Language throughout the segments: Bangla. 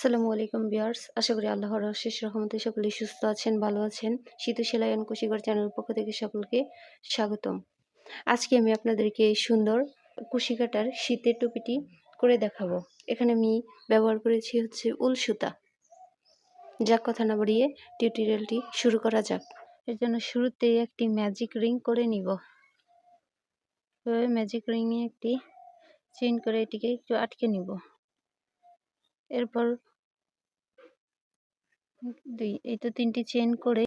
আসসালামু আলাইকুম বিয়ার্স আশা করি আল্লাহর অশেষ রহমতে সকলেই সুস্থ আছেন, ভালো আছেন। শীত সেলাই অ্যান্ড কুশিগর চ্যানেল পক্ষ থেকে সকলকে স্বাগতম। আজকে আমি আপনাদেরকে এই সুন্দর কুশি কাটার শীতের টুপিটি করে দেখাবো। এখানে আমি ব্যবহার করেছি হচ্ছে উল সুতা। যাক, কথা না বাড়িয়ে টিউটোরিয়ালটি শুরু করা যাক। এর জন্য শুরুতেই একটি ম্যাজিক রিং করে নিব। ম্যাজিক রিংয়ে একটি চেন করে এটিকে একটু আটকে নিব। এরপর দুই, এই তো তিনটি চেন করে,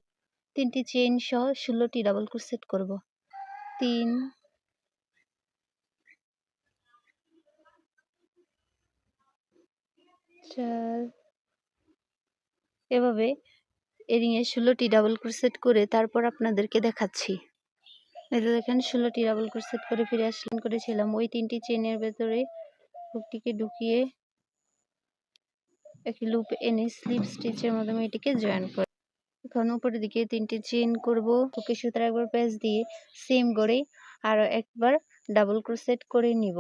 তিনটি চেন সহ ষোলোটি ডাবল ক্রোশেট করব। তিন, চার, এভাবে এরিংয়ে ষোলোটি ডাবল ক্রোশেট করে তারপর আপনাদেরকে দেখাচ্ছি। এই দেখেন, ষোলোটি ডাবল ক্রোশেট করে ফিরে আসলেন করেছিলাম। ওই তিনটি চেনের ভেতরে হুকটিকে ঢুকিয়ে একটি লুপ এনে স্লিপ স্টিচের মাধ্যমে এটিকে জয়েন করে। এখন উপরের দিকে তিনটি চেন করব। ওকে সুতার একবার প্যাচ দিয়ে সেম করে আরও একবার ডাবল ক্রোসেট করে নিব।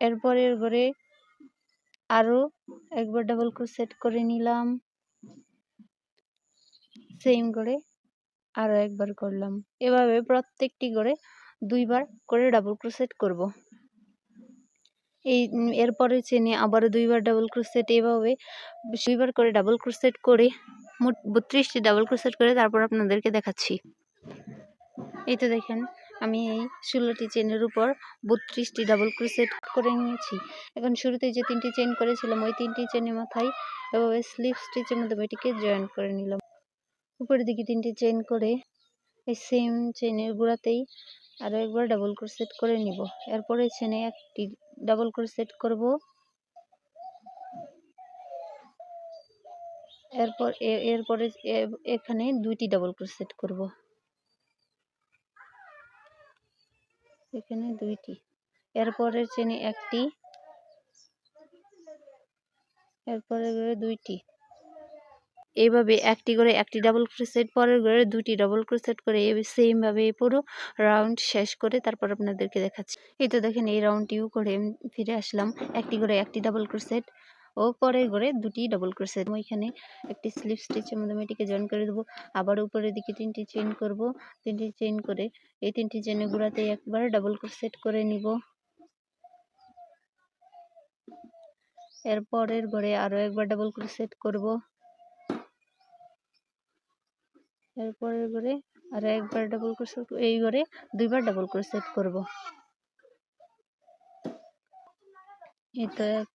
এরপরের ঘরে আরও একবার ডাবল ক্রোসেট করে নিলাম। সেম করে আরও একবার করলাম। এভাবে প্রত্যেকটি করে দুইবার করে ডাবল ক্রোসেট করব। এই এরপরে চেনে আবারও দুইবার ডাবল ক্রোসেট এভাবে, দুইবার করে ডাবল ক্রোসেট করে, মোট বত্রিশটি ডাবল ক্রোসেট করে তারপর আপনাদেরকে দেখাচ্ছি। এই তো দেখেন, আমি এই ষোলোটি চেনের উপর বত্রিশটি ডাবল ক্রোসেট করে নিয়েছি। এখন শুরুতে যে তিনটি চেন করেছিলাম, ওই তিনটি চেনের মাথায় এভাবে স্লিপ স্টিচের মধ্যে এটিকে জয়েন করে নিলাম। উপরের দিকে তিনটি চেন করে, এই সেম চেনের গোড়াতেই আরও একবার ডাবল ক্রোসেট করে নিব। এরপরে চেনে একটি ডাবল ক্রোসেট করব। এরপর এরপরে এখানে দুইটি ডাবল ক্রোসেট করব। এখানে দুইটি। এরপরের চেনে একটি। এরপরে দুইটি। এইভাবে একটি করে, একটি ডাবল ক্রোসেট পরের করে দুটি ডাবল ক্রোসেট করে সেমভাবে পুরো রাউন্ড শেষ করে তারপর আপনাদেরকে দেখাচ্ছি। এই তো দেখেন এই রাউন্ডটিও করে ফিরে আসলাম। একটি করে, একটি ডাবল ক্রোসেট ও পরের ঘরে দুটি ডাবল ক্রোসেট এখানে একটি স্লিপ স্টিচের মাধ্যমে এটিকে জয়েন করে দেবো। আবার উপরের দিকে তিনটি চেন করব। তিনটি চেন করে এই তিনটি চেনের গুঁড়াতে একবার ডাবল ক্রোসেট করে নিব। এরপরের ঘরে আরও একবার ডাবল ক্রোসেট করব। এরপরের ঘরে আর একবার ডাবল ক্রোশেট এই ঘরে দুইবার ডাবল ক্রোশেট করব। এই তো এক,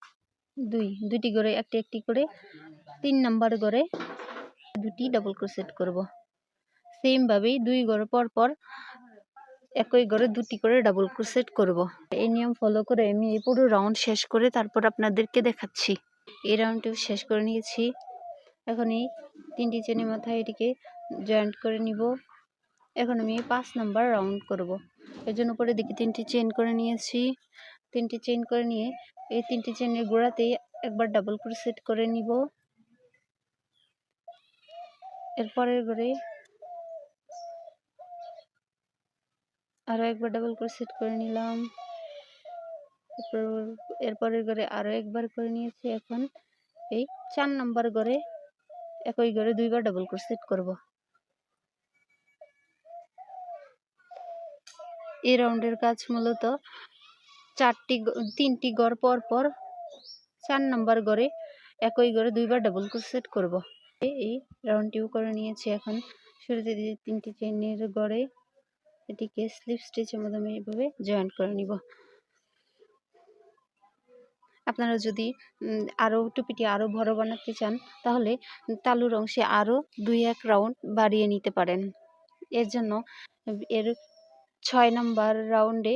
দুই দুটি ঘরে একটি একটি করে তিন নাম্বার ঘরে দুটি ডাবল ক্রোশেট করব। সেমভাবেই দুই ঘর পর পর একই ঘরে দুটি করে ডাবল ক্রোশেট করব। এই নিয়ম ফলো করে আমি এই পুরো রাউন্ড শেষ করে তারপর আপনাদেরকে দেখাচ্ছি। এই রাউন্ডটিও শেষ করে নিয়েছি। এখন এই তিনটি চেনের মাথায় এটিকে জয়েন্ট করে নিব। এখন আমি পাঁচ নাম্বার রাউন্ড করব। এর জন্য উপরে দিকে তিনটি চেন করে নিয়েছি। তিনটি চেন করে নিয়ে এই তিনটি চেনের গোড়াতেই একবার ডাবল ক্রোশেট করে নিব। এরপরের ঘরে আরও একবার ডাবল ক্রোশেট করে নিলাম। এরপরের ঘরে আরও একবার করে নিয়েছি। এখন এই চার নাম্বার ঘরে একই ঘরে দুইবার ডাবল ক্রোশেট করব। এই রাউন্ডের কাজ মূলত চারটি তিনটি গড় পর পর চার নম্বর গড়ে একই গড়ে দুইবার ডাবল ক্রোশেট করব। এই রাউন্ডটিও করে নিয়েছি এখন। শুরুতে দিয়ে তিনটি চেনের গড়ে এটিকে স্লিপ স্টিচের মাধ্যমে এইভাবে জয়েন্ট করে নিব। আপনারা যদি আরও টুপিটি আরও বড় বানাতে চান, তাহলে তালুর অংশে আরও দুই এক রাউন্ড বাড়িয়ে নিতে পারেন। এর জন্য এর ছয় নম্বর রাউন্ডে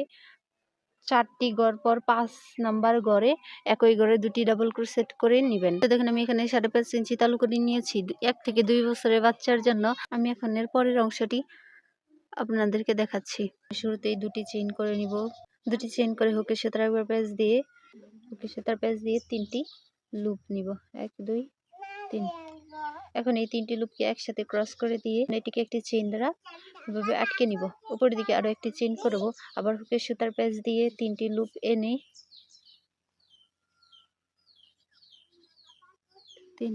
চারটি গড় পর পাঁচ নাম্বার গড়ে একই গড়ে দুটি ডাবল ক্রোশেট করে নেবেন। তো দেখুন, আমি এখানে সাড়ে পাঁচ ইঞ্চি তালু করে নিয়েছি। এক থেকে দুই বছরের বাচ্চার জন্য আমি এখন এর পরের অংশটি আপনাদেরকে দেখাচ্ছি। শুরুতেই দুটি চেইন করে নিব। দুটি চেইন করে সুতার একবার প্যাচ দিয়ে হুকের সুতার প্যাচ দিয়ে তিনটি লুপ নিব। এক, দুই, তিন। এখন এই তিনটি লুপকে একসাথে ক্রস করে দিয়ে এটিকে একটি চেন দ্বারা এভাবে আটকে নিব। উপরের দিকে আরও একটি চেন করব। আবার হুকের সুতার প্যাচ দিয়ে তিনটি লুপ এনে তিন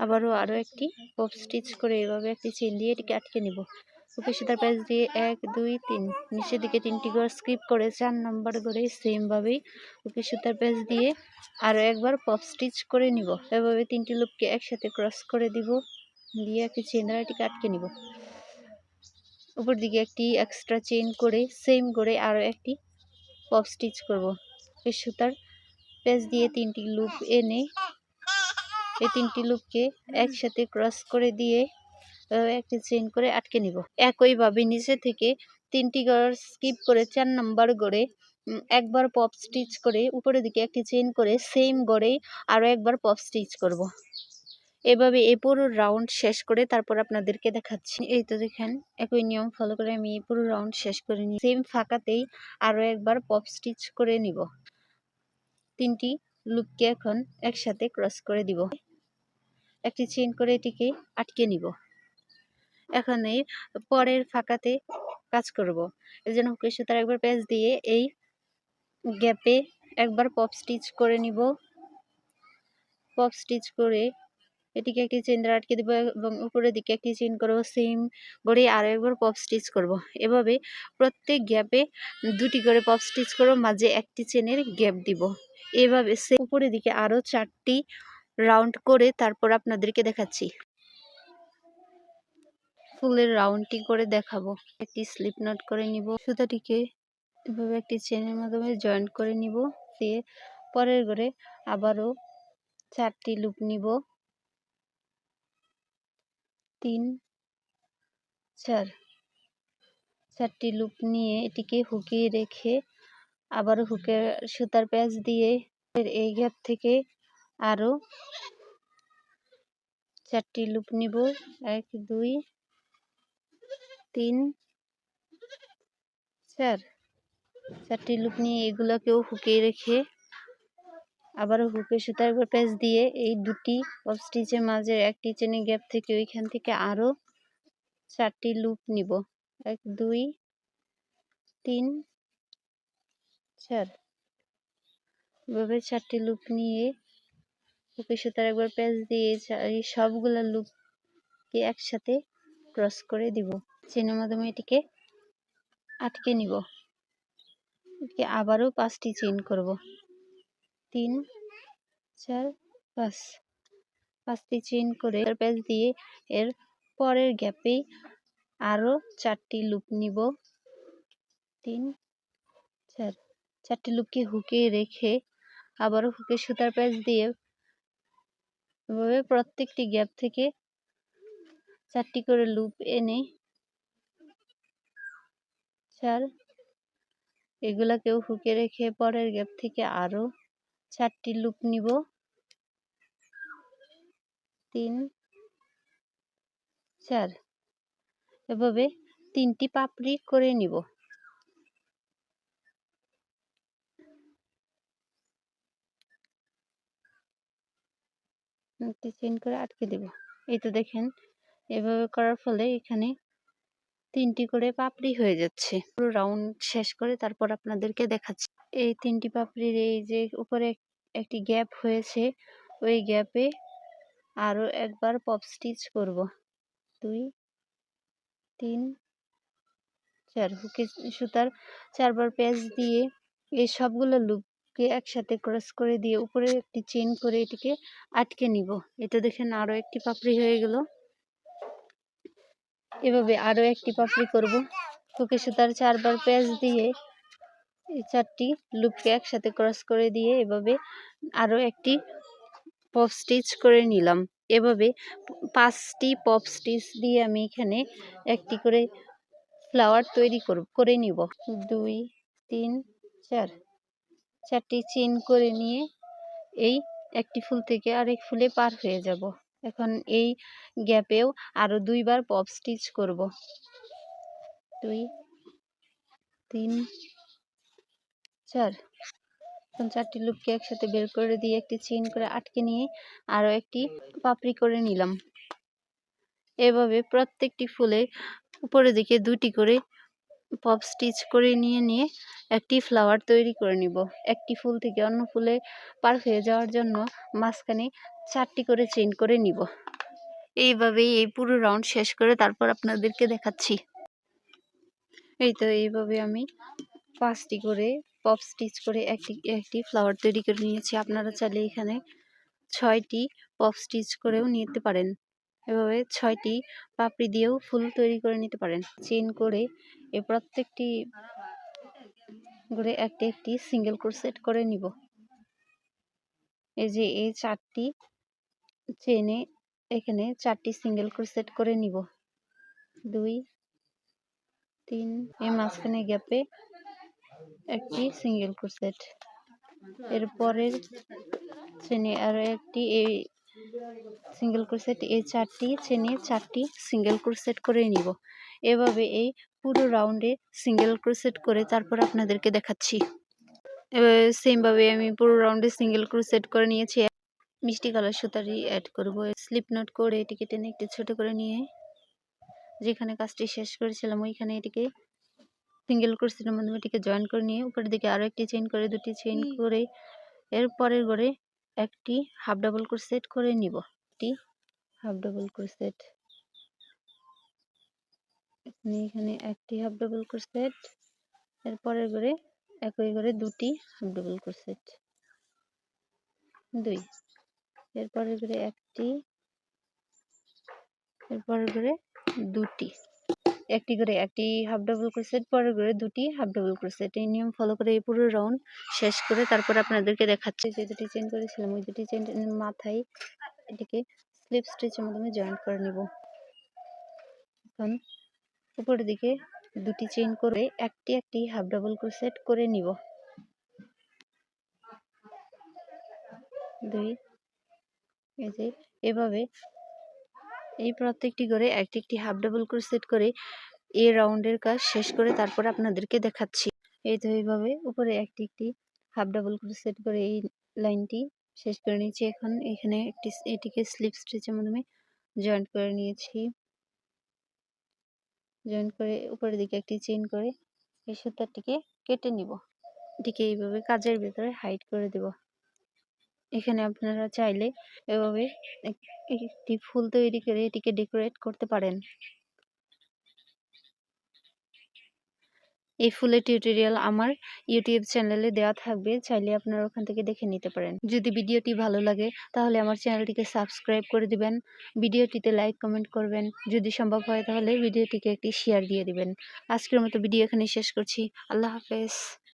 আবারও আরও একটি পপ স্টিচ করে এভাবে একটি চেন দিয়ে এটিকে আটকে নিব। ওকে সুতার প্যাচ দিয়ে এক, দুই, তিন। নিচের দিকে তিনটি ঘর স্কিপ করে চার নম্বর করে সেমভাবেই ওকে সুতার প্যাচ দিয়ে আরও একবার পপ স্টিচ করে নিব। এভাবে তিনটি লুপকে একসাথে ক্রস করে দিব। দিয়ে একটি চেন দ্বারা এটিকে আটকে নিব। উপর দিকে একটি এক্সট্রা চেন করে সেম করে আরও একটি পপ স্টিচ করব। এই সুতার প্যাচ দিয়ে তিনটি লুপ এনে এই তিনটি লুপকে একসাথে ক্রস করে দিয়ে একটি চেন করে আটকে নিব। একইভাবে নিচে থেকে তিনটি ঘর স্কিপ করে চার নাম্বার গড়ে একবার পপ স্টিচ করে উপরের দিকে একটি চেন করে সেম গড়ে আরও একবার পপ স্টিচ করব। এভাবে এই পুরো রাউন্ড শেষ করে তারপর আপনাদেরকে দেখাচ্ছি। এই তো দেখেন, একই নিয়ম ফলো করে আমি এই পুরো রাউন্ড শেষ করে নিই সেম ফাঁকাতেই আরও একবার পপ স্টিচ করে নিব। তিনটি লুপকে এখন একসাথে ক্রস করে দিব। একটি চেন করে এটিকে আটকে নিব। এখন পরের ফাঁকাতে কাজ করব। এই জন্য হুকের সুতার একবার প্যাচ দিয়ে এই গ্যাপে একবার পপ স্টিচ করে নিব। পপ স্টিচ করে এটিকে একটি চেন দ্বারা আটকে দেবো এবং উপরের দিকে একটি চেন করব, সেম করে আরও একবার পপ স্টিচ করব। এভাবে প্রত্যেক গ্যাপে দুটি করে পপ স্টিচ করব মাঝে একটি চেনের গ্যাপ দিব। এভাবে সে উপরের দিকে আরও চারটি রাউন্ড করে তারপর আপনাদেরকে দেখাচ্ছি। ফুলের রাউন্ডটি করে দেখাবো। একটি স্লিপ নট করে নিব। সুতাটিকে এভাবে একটি চেনের মাধ্যমে জয়েন্ট করে নিব। দিয়ে পরের ঘরে আবারও চারটি লুপ নিব। তিন, চার, চারটি লুপ নিয়ে এটিকে হুকিয়ে রেখে আবারও হুকের সুতার প্যাচ দিয়ে এই গ্যাপ থেকে আরও চারটি লুপ নিব। এক, দুই তিন চার চারটি লুপ নিয়ে এগুলোকেও হুকিয়ে রেখে আবারও হুকে সুতার একবার প্যাচ দিয়ে এই দুটি অফ স্টিচের মাঝে একটি চেনে গ্যাপ থেকে ওইখান থেকে আরও চারটি লুপ নিব। এক, দুই, তিন চার এভাবে চারটি লুপ নিয়ে হুকে সুতার একবার প্যাচ দিয়ে এই সবগুলো লুপকে একসাথে ক্রস করে দিব। চেনের মাধ্যমে এটিকে আটকে নিব। এটিকে আবারও পাঁচটি চেন করব। তিন, চার, পাঁচ। পাঁচটি চেন করে প্যাচ দিয়ে এর পরের গ্যাপেই আরও চারটি লুপ নিব। তিন, চার। চারটি লুপকে হুকে রেখে আবারও হুকে সুতার প্যাচ দিয়ে এভাবে প্রত্যেকটি গ্যাপ থেকে চারটি করে লুপ এনে চার এগুলাকেও হুকে রেখে পরের গ্যাপ থেকে আরও চারটি লুপ নিব। তিন চার এভাবে তিনটি পাপড়ি করে নিব। চেন করে আটকে দেব। এই তো দেখেন, এভাবে করার ফলে এখানে তিনটি করে পাপড়ি হয়ে যাচ্ছে। পুরো রাউন্ড শেষ করে তারপর আপনাদেরকে দেখাচ্ছি। এই তিনটি পাপড়ির এই যে উপরে একটি গ্যাপ হয়েছে, ওই গ্যাপে আরও একবার পপ স্টিচ করব। দুই, তিন, চার। হুকে সুতার চারবার প্যাচ দিয়ে এই সবগুলো লুপকে একসাথে ক্রস করে দিয়ে উপরে একটি চেন করে এটিকে আটকে নিব। এটা দেখেন আরও একটি পাপড়ি হয়ে গেল। এভাবে আরও একটি পাপড়ি করব। হুকে সুতার চারবার প্যাচ দিয়ে এই চারটি লুপকে একসাথে ক্রস করে দিয়ে এভাবে আরও একটি পপ স্টিচ করে নিলাম। এভাবে পাঁচটি পপ স্টিচ দিয়ে আমি এখানে একটি করে ফ্লাওয়ার তৈরি করব, করে নিব। দুই, তিন, চার। চারটি চেন করে নিয়ে এই একটি ফুল থেকে আরেক ফুলে পার হয়ে যাব। এখন এই গ্যাপেও আরও দুইবার পপ স্টিচ করব। দুই, তিন, চার। এখন চারটি লুপকে একসাথে বের করে দিয়ে একটি চেন করে আটকে নিয়ে আরও একটি পাপড়ি করে নিলাম। এভাবে প্রত্যেকটি ফুলে উপরের দিকে দুটি করে পপ স্টিচ করে নিয়ে নিয়ে একটি ফ্লাওয়ার তৈরি করে নিব। একটি ফুল থেকে অন্য ফুলে পার হয়ে যাওয়ার জন্য মাঝখানে চারটি করে চেইন করে নিব। এইভাবেই এই পুরো রাউন্ড শেষ করে তারপর আপনাদেরকে দেখাচ্ছি। এই তো এইভাবে আমি পাঁচটি করে পপ স্টিচ করে একটি একটি ফ্লাওয়ার তৈরি করে নিয়েছি। আপনারা চাইলে এখানে ছয়টি পপ স্টিচ করেও নিতে পারেন। এভাবে ছয়টি পাপড়ি দিয়েও ফুল তৈরি করে নিতে পারেন। চেন করে এ প্রত্যেকটি করে একটি একটি সিঙ্গেল ক্রোশেট করে নিব। এই যে এই চারটি চেনে এখানে চারটি সিঙ্গেল ক্রোশেট করে নিব। দুই, তিন এই মাঝখানে গ্যাপে একটি সিঙ্গেল ক্রোশেট এর পরের চেনে আরও একটি এই সিঙ্গেল ক্রোশেট এই চারটি চেনে চারটি সিঙ্গেল ক্রোশেট করে নিব। এভাবে এই পুরো রাউন্ডে সিঙ্গেল ক্রোশেট করে তারপর আপনাদেরকে দেখাচ্ছি। এভাবে সেমভাবে আমি পুরো রাউন্ডে সিঙ্গেল ক্রোশেট করে নিয়েছি। মিষ্টি কালার সুতারি অ্যাড করব। স্লিপ নোট করে এটিকে টেনে একটু ছোট করে নিয়ে যেখানে কাজটি শেষ করেছিলাম ওইখানে এটিকে সিঙ্গেল ক্রোশেটের মাধ্যমে এটিকে জয়েন করে নিয়ে উপরের দিকে আরও একটি চেইন করে দুটি চেইন করে এর পরের ঘরে একটি হাফ ডাবল ক্রোশেট করে নিব। একটি হাফ ডাবল ক্রোশেট এখানে এখানে একটি হাফ ডাবল ক্রোশেট এর পরের ঘরে একই ঘরে দুটি হাফ ডাবল ক্রোশেট দুই। এরপরের ঘরে একটি, এরপরের ঘরে দুটি। একটি করে, একটি হাফ ডাবল ক্রোশেট পরের করে দুটি হাফ ডাবল ক্রোশেট এই নিয়ম ফলো করে এই পুরো রাউন্ড শেষ করে তারপর আপনাদেরকে দেখাচ্ছি যে দুটি চেন করেছিলাম, ওই দুটি চেন মাথায় এটিকে স্লিপ স্টিচের মাধ্যমে জয়েন্ট করে নেব। এখন উপরের দিকে দুটি চেইন করে একটি একটি হাফ ডাবল ক্রোশেট করে নিব। দুই, এই যে এভাবে এই প্রত্যেকটি করে একটি একটি হাফ ডাবল করে সেট করে এই রাউন্ডের কাজ শেষ করে তারপর আপনাদেরকে দেখাচ্ছি। এই তো এইভাবে উপরে একটি একটি হাফ ডাবল করে সেট করে এই লাইনটি শেষ করে নিয়েছি। এখন এখানে একটি এটিকে স্লিপ স্টিচের মাধ্যমে জয়েন্ট করে নিয়েছি। জয়েন্ট করে উপরের দিকে একটি চেইন করে এই সুতাটিকে কেটে নিব। এটিকে এইভাবে কাজের ভিতরে হাইড করে দেব। এখানে আপনারা চাইলে এভাবে একটি ফুল তৈরি করে এটিকে ডেকোরেট করতে পারেন। এই ফুলের টিউটোরিয়াল আমার ইউটিউব চ্যানেলে দেওয়া থাকবে, চাইলে আপনারা ওখান থেকে দেখে নিতে পারেন। যদি ভিডিওটি ভালো লাগে, তাহলে আমার চ্যানেলটিকে সাবস্ক্রাইব করে দিবেন, ভিডিওটিতে লাইক কমেন্ট করবেন, যদি সম্ভব হয় তাহলে ভিডিওটিকে একটি শেয়ার দিয়ে দিবেন। আজকের মতো ভিডিও এখানে শেষ করছি, আল্লাহ হাফেজ।